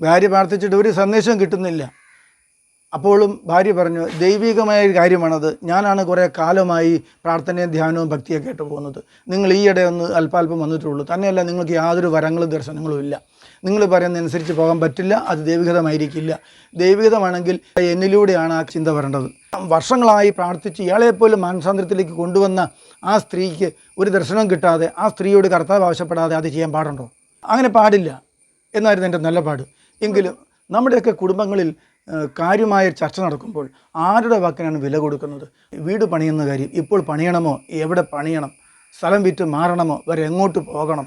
ഭാര്യ പ്രാർത്ഥിച്ചിട്ട് ഒരു സന്ദേശവും കിട്ടുന്നില്ല. അപ്പോഴും ഭാര്യ പറഞ്ഞു ദൈവികമായ ഒരു കാര്യമാണത്. ഞാനാണ് കുറേ കാലമായി പ്രാർത്ഥനയും ധ്യാനവും ഭക്തിയൊക്കെ ആയിട്ട് പോകുന്നത്. നിങ്ങൾ ഈയിടെ ഒന്ന് അല്പാൽപ്പം വന്നിട്ടുള്ളൂ. തന്നെയല്ല നിങ്ങൾക്ക് യാതൊരു വരങ്ങളും ദർശനങ്ങളും ഇല്ല. നിങ്ങൾ പറയുന്നതനുസരിച്ച് പോകാൻ പറ്റില്ല അത് ദൈവികതമായിരിക്കില്ല. ദൈവികതമാണെങ്കിൽ എന്നിലൂടെയാണ് ആ ചിന്ത വരേണ്ടത്. വർഷങ്ങളായി പ്രാർത്ഥിച്ച് ഇയാളെപ്പോലും മാനസാന്തരത്തിലേക്ക് കൊണ്ടുവന്ന ആ സ്ത്രീക്ക് ഒരു ദർശനം കിട്ടാതെ ആ സ്ത്രീയോട് കർത്താവ് ആവശ്യപ്പെടാതെ അത് ചെയ്യാൻ പാടുണ്ടോ? അങ്ങനെ പാടില്ല. എന്നായിരുന്നു എന്റെ നല്ല പാട്. എങ്കിലും നമ്മുടെയൊക്കെ കുടുംബങ്ങളിൽ കാര്യമായ ചർച്ച നടക്കുമ്പോൾ ആരുടെ വാക്കിനാണ് വില കൊടുക്കുന്നത്? വീട് പണിയുന്ന കാര്യം ഇപ്പോൾ പണിയണമോ? എവിടെ പണിയണം? സ്ഥലം വിറ്റ് മാറണമോ? വരെ എങ്ങോട്ട് പോകണം?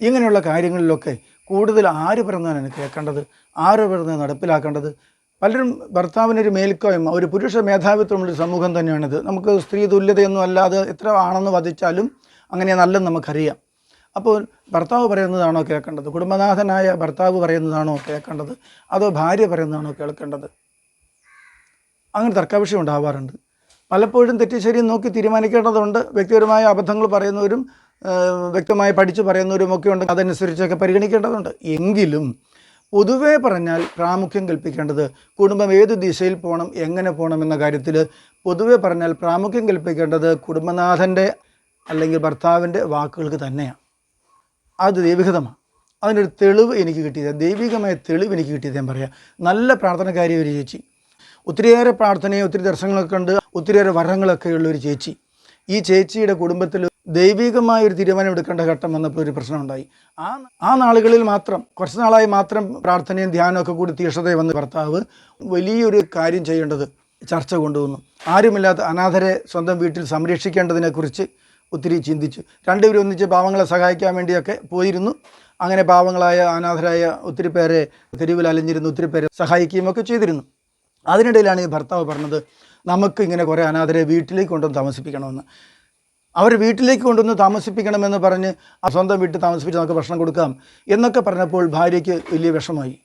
ഇങ്ങനെയുള്ള കാര്യങ്ങളിലൊക്കെ കൂടുതൽ ആര് പറഞ്ഞാണ് കേൾക്കേണ്ടത്? ആര് പറഞ്ഞ് നടപ്പിലാക്കേണ്ടത്? പലരും ഭർത്താവിനൊരു മേൽക്കോയ്മ ഒരു പുരുഷ മേധാവിത്വമുള്ളൊരു സമൂഹം തന്നെയാണിത്. നമുക്ക് സ്ത്രീ തുല്യതയൊന്നും അല്ലാതെ എത്ര ആണെന്ന് വധിച്ചാലും നല്ലെന്ന് നമുക്കറിയാം. അപ്പോൾ ഭർത്താവ് പറയുന്നതാണോ കേൾക്കേണ്ടത്? കുടുംബനാഥനായ ഭർത്താവ് പറയുന്നതാണോ കേൾക്കേണ്ടത്? അതോ ഭാര്യ പറയുന്നതാണോ കേൾക്കേണ്ടത്? അങ്ങനെ തർക്കവിഷയം ഉണ്ടാവാറുണ്ട്. പലപ്പോഴും തെറ്റി ശരി നോക്കി തീരുമാനിക്കേണ്ടതുണ്ട്. വ്യക്തിപരമായ അബദ്ധങ്ങൾ പറയുന്നവരും വ്യക്തമായി പഠിച്ചു പറയുന്നവരും ഒക്കെ ഉണ്ട്. അതനുസരിച്ചൊക്കെ പരിഗണിക്കേണ്ടതുണ്ട്. എങ്കിലും പൊതുവേ പറഞ്ഞാൽ പ്രാമുഖ്യം കൽപ്പിക്കേണ്ടത് കുടുംബം ഏത് ദിശയിൽ പോകണം എങ്ങനെ പോകണം എന്ന കാര്യത്തിൽ പൊതുവേ പറഞ്ഞാൽ പ്രാമുഖ്യം കൽപ്പിക്കേണ്ടത് കുടുംബനാഥന്റെ അല്ലെങ്കിൽ ഭർത്താവിന്റെ വാക്കുകൾക്ക് തന്നെയാണ്. അത് ദൈവികതമാണ് അതിനൊരു തെളിവ് എനിക്ക് കിട്ടിയത്. ദൈവികമായ തെളിവ് എനിക്ക് കിട്ടിയത് ഞാൻ പറയാം. നല്ല പ്രാർത്ഥനക്കാരി ഒരു ചേച്ചി. ഒത്തിരിയേറെ പ്രാർത്ഥനയും ഒത്തിരി ദർശനങ്ങളൊക്കെ ഉണ്ട്. ഒത്തിരിയേറെ വരങ്ങളൊക്കെ ഉള്ള ഒരു ചേച്ചി. ഈ ചേച്ചിയുടെ കുടുംബത്തിൽ ദൈവികമായ ഒരു തീരുമാനം എടുക്കേണ്ട ഘട്ടം വന്നപ്പോൾ ഒരു പ്രശ്നമുണ്ടായി ആ ആ നാളുകളിൽ മാത്രം കുറച്ച് നാളായി മാത്രം പ്രാർത്ഥനയും ധ്യാനവും ഒക്കെ കൂടി തീക്ഷണതയിൽ വന്ന് ഭർത്താവ് വലിയൊരു കാര്യം ചെയ്യേണ്ടത് ചർച്ച കൊണ്ടുവന്നു. ആരുമില്ലാത്ത അനാഥരെ സ്വന്തം വീട്ടിൽ സംരക്ഷിക്കേണ്ടതിനെക്കുറിച്ച് ഒത്തിരി ചിന്തിച്ചു. രണ്ടുപേരും ഒന്നിച്ച് പാവങ്ങളെ സഹായിക്കാൻ വേണ്ടിയൊക്കെ പോയിരുന്നു. അങ്ങനെ പാവങ്ങളായ അനാഥരായ ഒത്തിരി പേരെ തെരുവിൽ അലഞ്ഞിരുന്ന് ഒത്തിരി പേരെ സഹായിക്കുകയും ഒക്കെ ചെയ്തിരുന്നു. അതിനിടയിലാണ് ഈ ഭർത്താവ് പറഞ്ഞത് നമുക്ക് ഇങ്ങനെ കുറേ അനാഥരെ വീട്ടിലേക്ക് കൊണ്ടുവന്ന് താമസിപ്പിക്കണമെന്ന്. അവർ വീട്ടിലേക്ക് കൊണ്ടുവന്ന് താമസിപ്പിക്കണമെന്ന് പറഞ്ഞ് സ്വന്തം വീട്ടിൽ താമസിപ്പിച്ച് നമുക്ക് ഭക്ഷണം കൊടുക്കാം എന്നൊക്കെ പറഞ്ഞപ്പോൾ ഭാര്യയ്ക്ക് വലിയ വിഷമമായി.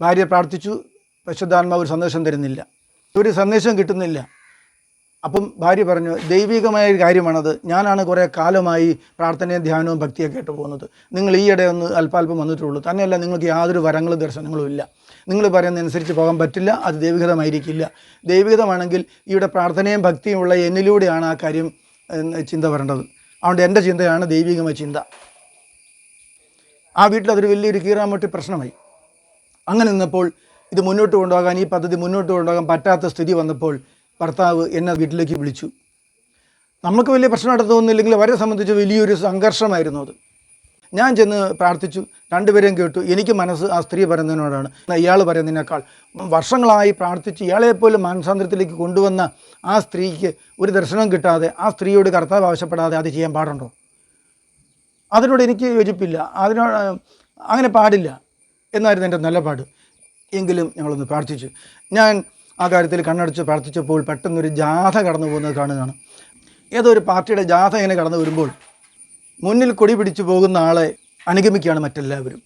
ഭാര്യ പ്രാർത്ഥിച്ചു പരിശുദ്ധാത്മാവ് ഒരു സന്ദേശം തരുന്നില്ല. ഒരു സന്ദേശം കിട്ടുന്നില്ല. അപ്പം ഭാര്യ പറഞ്ഞു ദൈവികമായ ഒരു കാര്യമാണത്. ഞാനാണ് കുറേ കാലമായി പ്രാർത്ഥനയും ധ്യാനവും ഭക്തിയൊക്കെ ആയിട്ട് പോകുന്നത്. നിങ്ങൾ ഈയിടെ ഒന്ന് അല്പാൽപ്പം വന്നിട്ടുള്ളൂ. തന്നെയല്ല നിങ്ങൾക്ക് യാതൊരു വരങ്ങളും ദർശനങ്ങളും ഇല്ല. നിങ്ങൾ പറയുന്നതനുസരിച്ച് പോകാൻ പറ്റില്ല അത് ദൈവികതമായിരിക്കില്ല. ദൈവികതമാണെങ്കിൽ ഇവിടെ പ്രാർത്ഥനയും ഭക്തിയും ഉള്ള എന്നിലൂടെയാണ് ആ കാര്യം ചിന്ത വരേണ്ടത്. അതുകൊണ്ട് എന്റെ ചിന്തയാണ് ദൈവികമായ ചിന്ത. ആ വീട്ടിൽ അതൊരു വലിയൊരു കീറാമട്ടി പ്രശ്നമായി. അങ്ങനെ നിന്നപ്പോൾ ഇത് മുന്നോട്ട് കൊണ്ടുപോകാൻ ഈ പദ്ധതി മുന്നോട്ട് കൊണ്ടുപോകാൻ പറ്റാത്ത സ്ഥിതി വന്നപ്പോൾ ഭർത്താവ് എന്നെ വീട്ടിലേക്ക് വിളിച്ചു. നമുക്ക് വലിയ പ്രശ്നമായിട്ട് തോന്നുന്നില്ലെങ്കിൽ അവരെ സംബന്ധിച്ച് വലിയൊരു സംഘർഷമായിരുന്നു അത്. ഞാൻ ചെന്ന് പ്രാർത്ഥിച്ചു. രണ്ടുപേരെയും കേട്ടു. എനിക്ക് മനസ്സ് ആ സ്ത്രീ പറയുന്നതിനോടാണ്. ഇയാൾ പറയുന്നതിനേക്കാൾ വർഷങ്ങളായി പ്രാർത്ഥിച്ച് ഇയാളെപ്പോലും മാനസാന്തരത്തിലേക്ക് കൊണ്ടുവന്ന ആ സ്ത്രീക്ക് ഒരു ദർശനം കിട്ടാതെ ആ സ്ത്രീയോട് കർത്താവ് ആവശ്യപ്പെടാതെ അത് ചെയ്യാൻ പാടുണ്ടോ? അതിനോട് എനിക്ക് യോജിപ്പില്ല. അതിനോട് അങ്ങനെ പാടില്ല. എന്നായിരുന്നു എന്റെ നിലപാട്. എങ്കിലും ഞങ്ങളൊന്ന് പ്രാർത്ഥിച്ചു. ഞാൻ ആ കാര്യത്തിൽ കണ്ണടച്ച് പ്രാർത്ഥിച്ചപ്പോൾ പെട്ടെന്നൊരു ജാഥ കടന്നു പോകുന്നത് കാണുകയാണ് ഏതോ ഒരു പാർട്ടിയുടെ ജാഥ ഇങ്ങനെ കടന്നു വരുമ്പോൾ മുന്നിൽ കൊടി പിടിച്ചു പോകുന്ന ആളെ അനുഗമിക്കുകയാണ് മറ്റെല്ലാവരും.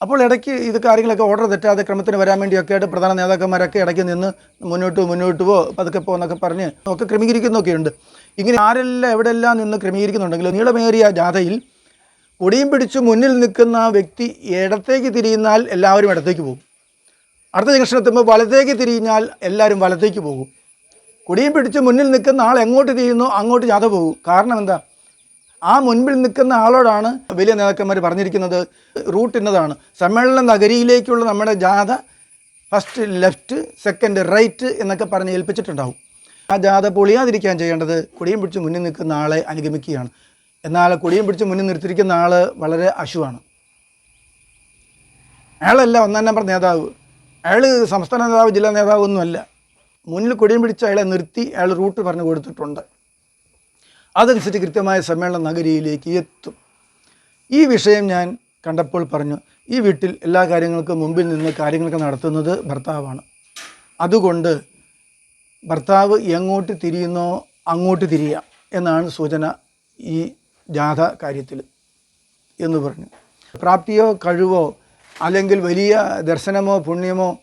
അപ്പോൾ ഇടയ്ക്ക് ഇത് കാര്യങ്ങളൊക്കെ ഓർഡർ തെറ്റാതെ ക്രമത്തിന് വരാൻ വേണ്ടിയൊക്കെ ആയിട്ട് പ്രധാന നേതാക്കന്മാരൊക്കെ ഇടയ്ക്ക് നിന്ന് മുന്നോട്ട് മുന്നോട്ട് പോ പതുക്കെ പോ എന്നൊക്കെ പറഞ്ഞ് ഒക്കെ ക്രമീകരിക്കുന്നൊക്കെ ഉണ്ട് ഇങ്ങനെ ആരെല്ലാം എവിടെയെല്ലാം നിന്ന് ക്രമീകരിക്കുന്നുണ്ടെങ്കിലും നീളമേറിയ ജാഥയിൽ കൊടിയും പിടിച്ച് മുന്നിൽ നിൽക്കുന്ന ആ വ്യക്തി ഇടത്തേക്ക് തിരിയുന്നാൽ എല്ലാവരും ഇടത്തേക്ക് പോകും. അടുത്ത ജംഗ്ഷൻ എത്തുമ്പോൾ വലത്തേക്ക് തിരിഞ്ഞാൽ എല്ലാവരും വലത്തേക്ക് പോകും. കൊടിയും പിടിച്ച് മുന്നിൽ നിൽക്കുന്ന ആൾ എങ്ങോട്ട് തിരിയുന്നു അങ്ങോട്ട് ജാഥ പോകും. കാരണം എന്താ? ആ മുൻപിൽ നിൽക്കുന്ന ആളോടാണ് വലിയ നേതാക്കന്മാർ പറഞ്ഞിരിക്കുന്നത് റൂട്ട് ഇന്നതാണ് സമ്മേളന നഗരിയിലേക്കുള്ള നമ്മുടെ ജാഥ ഫസ്റ്റ് ലെഫ്റ്റ് സെക്കൻഡ് റൈറ്റ് എന്നൊക്കെ പറഞ്ഞ് ഏൽപ്പിച്ചിട്ടുണ്ടാവും. ആ ജാഥ പൊളിയാതിരിക്കാൻ ചെയ്യേണ്ടത് കൊടിയും പിടിച്ച് മുന്നിൽ നിൽക്കുന്ന ആളെ അനുഗമിക്കുകയാണ്. എന്നാൽ കൊടിയും പിടിച്ച് മുന്നിൽ നിർത്തിയിരിക്കുന്ന ആൾ വളരെ അശുവാണ്. അയാളല്ല ഒന്നാം നമ്പർ നേതാവ്. അയാൾ സംസ്ഥാന നേതാവ് ജില്ലാ നേതാവ് ഒന്നുമല്ല. മുന്നിൽ കൊടിയും പിടിച്ച് അയാളെ നിർത്തി അയാൾ റൂട്ട് പറഞ്ഞു കൊടുത്തിട്ടുണ്ട്. അതനുസരിച്ച് കൃത്യമായ സമ്മേളന നഗരിയിലേക്ക് എത്തും. ഈ വിഷയം ഞാൻ കണ്ടപ്പോൾ പറഞ്ഞു ഈ വീട്ടിൽ എല്ലാ കാര്യങ്ങൾക്കും മുമ്പിൽ നിന്ന് കാര്യങ്ങളൊക്കെ നടത്തുന്നത് ഭർത്താവാണ്. അതുകൊണ്ട് ഭർത്താവ് എങ്ങോട്ട് തിരിയുന്നോ അങ്ങോട്ട് തിരിയാം എന്നാണ് സൂചന ഈ ജാഥ കാര്യത്തിൽ എന്ന് പറഞ്ഞു. പ്രാപ്തിയോ കഴിവോ അല്ലെങ്കിൽ വലിയ ദർശനമോ പുണ്യമോ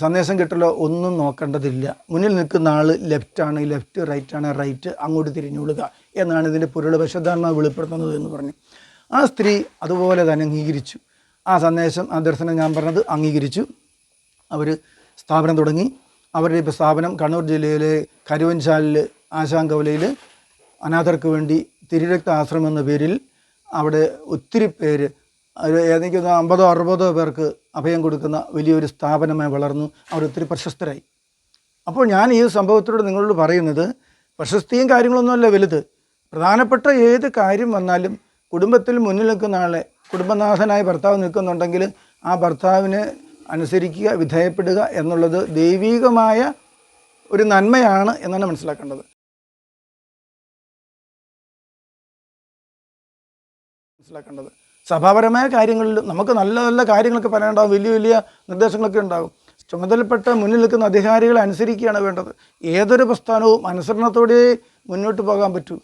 സന്ദേശം കിട്ടലോ ഒന്നും നോക്കേണ്ടതില്ല. മുന്നിൽ നിൽക്കുന്ന ആൾ ലെഫ്റ്റാണ് ലെഫ്റ്റ് റൈറ്റ് ആണ് റൈറ്റ് അങ്ങോട്ട് തിരിഞ്ഞുകൊള്ളുക എന്നാണ് ഇതിന്റെ പൊരുൾ വിശദാത്മാവ് വെളിപ്പെടുത്തുന്നത് എന്ന് പറഞ്ഞു. ആ സ്ത്രീ അതുപോലെ തന്നെ അംഗീകരിച്ചു. ആ സന്ദേശം ആ ദർശനം ഞാൻ പറഞ്ഞത് അംഗീകരിച്ചു. അവർ സ്ഥാപനം തുടങ്ങി. അവരുടെ ഇപ്പോൾ സ്ഥാപനം കണ്ണൂർ ജില്ലയിലെ കരുവഞ്ചാലിൽ ആശാങ്കവലയിൽ അനാഥർക്ക് വേണ്ടി തിരുരക്ത ആശ്രമം എന്ന പേരിൽ അവിടെ ഒത്തിരി പേര് ഒരു ഏതെങ്കിലും അമ്പതോ അറുപതോ പേർക്ക് അഭയം കൊടുക്കുന്ന വലിയൊരു സ്ഥാപനമായി വളർന്നു. അവർ ഒത്തിരി പ്രശസ്തരായി. അപ്പോൾ ഞാൻ ഈ സംഭവത്തിലൂടെ നിങ്ങളോട് പറയുന്നത് പ്രശസ്തിയും കാര്യങ്ങളൊന്നുമല്ല വലുത്. പ്രധാനപ്പെട്ട ഏത് കാര്യം വന്നാലും കുടുംബത്തിൽ മുന്നിൽ നിൽക്കുന്ന ആളെ കുടുംബനാഥനായ ഭർത്താവ് നിൽക്കുന്നുണ്ടെങ്കിൽ ആ ഭർത്താവിനെ അനുസരിക്കുക വിധേയപ്പെടുക എന്നുള്ളത് ദൈവീകമായ ഒരു നന്മയാണ് എന്നാണ് മനസ്സിലാക്കേണ്ടത്. മനസ്സിലാക്കേണ്ടത്. സഭാപരമായ കാര്യങ്ങളിൽ നമുക്ക് നല്ല നല്ല കാര്യങ്ങളൊക്കെ പറയാനുണ്ടാകും വലിയ വലിയ നിർദ്ദേശങ്ങളൊക്കെ ഉണ്ടാകും ചുമതലപ്പെട്ട മുന്നിൽ നിൽക്കുന്ന അധികാരികളെ അനുസരിക്കുകയാണ് വേണ്ടത്. ഏതൊരു പ്രസ്ഥാനവും അനുസരണത്തോടെ മുന്നോട്ട് പോകാൻ പറ്റൂ.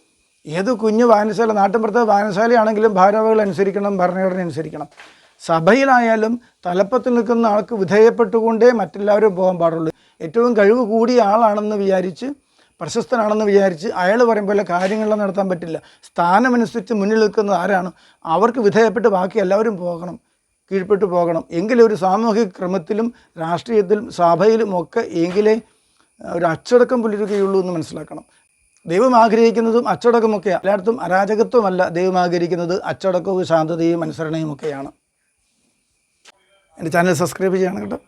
ഏത് കുഞ്ഞു വായനശാല നാട്ടിൻപുറത്തെ വായനശാലയാണെങ്കിലും ഭാരവാഹികൾ അനുസരിക്കണം ഭരണഘടന അനുസരിക്കണം. സഭയിലായാലും തലപ്പത്തിൽ നിൽക്കുന്ന ആൾക്ക് വിധേയപ്പെട്ടുകൊണ്ടേ മറ്റെല്ലാവരും പോകാൻ പാടുള്ളൂ. ഏറ്റവും കഴിവ് കൂടിയ ആളാണെന്ന് വിചാരിച്ച് പ്രശസ്തനാണെന്ന് വിചാരിച്ച് അയാൾ പറയും പോലെ കാര്യങ്ങളെല്ലാം നടത്താൻ പറ്റില്ല. സ്ഥാനമനുസരിച്ച് മുന്നിൽ നിൽക്കുന്നത് ആരാണ്? അവർക്ക് വിധേയപ്പെട്ട് ബാക്കി എല്ലാവരും പോകണം കീഴ്പ്പെട്ട് പോകണം. എങ്കിലേ ഒരു സാമൂഹിക ക്രമത്തിലും രാഷ്ട്രീയത്തിലും സഭയിലും ഒക്കെ എങ്കിലേ ഒരു അച്ചടക്കം പുലരുകയുള്ളൂ എന്ന് മനസ്സിലാക്കണം. ദൈവം ആഗ്രഹിക്കുന്നതും അച്ചടക്കമൊക്കെയാണ് എല്ലായിടത്തും അരാജകത്വമല്ല ദൈവം ആഗ്രഹിക്കുന്നത്. അച്ചടക്കവും ശാന്തതയും അനുസരണയും ഒക്കെയാണ്. എന്റെ ചാനൽ സബ്സ്ക്രൈബ് ചെയ്യണം കേട്ടോ.